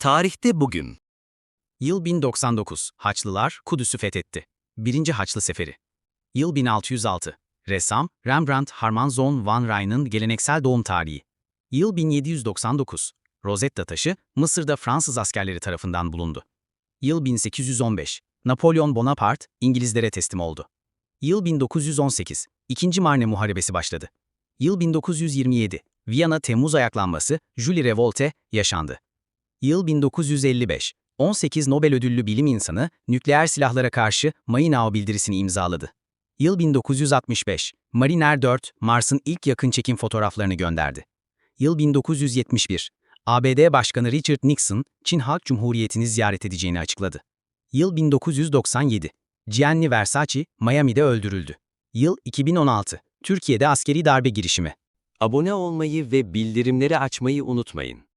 Tarihte bugün. Yıl 1099. Haçlılar Kudüs'ü fethetti. Birinci Haçlı Seferi. Yıl 1606. Ressam Rembrandt Harmanzoon van Rijn'ın geleneksel doğum tarihi. Yıl 1799. Rosetta taşı Mısır'da Fransız askerleri tarafından bulundu. Yıl 1815. Napolyon Bonaparte İngilizlere teslim oldu. Yıl 1918. İkinci Marne Muharebesi başladı. Yıl 1927. Viyana Temmuz ayaklanması Julie Revolte yaşandı. Yıl 1955. 18 Nobel ödüllü bilim insanı nükleer silahlara karşı Mayınao bildirisini imzaladı. Yıl 1965. Mariner 4, Mars'ın ilk yakın çekim fotoğraflarını gönderdi. Yıl 1971. ABD Başkanı Richard Nixon, Çin Halk Cumhuriyeti'ni ziyaret edeceğini açıkladı. Yıl 1997. Gianni Versace, Miami'de öldürüldü. Yıl 2016. Türkiye'de askeri darbe girişimi. Abone olmayı ve bildirimleri açmayı unutmayın.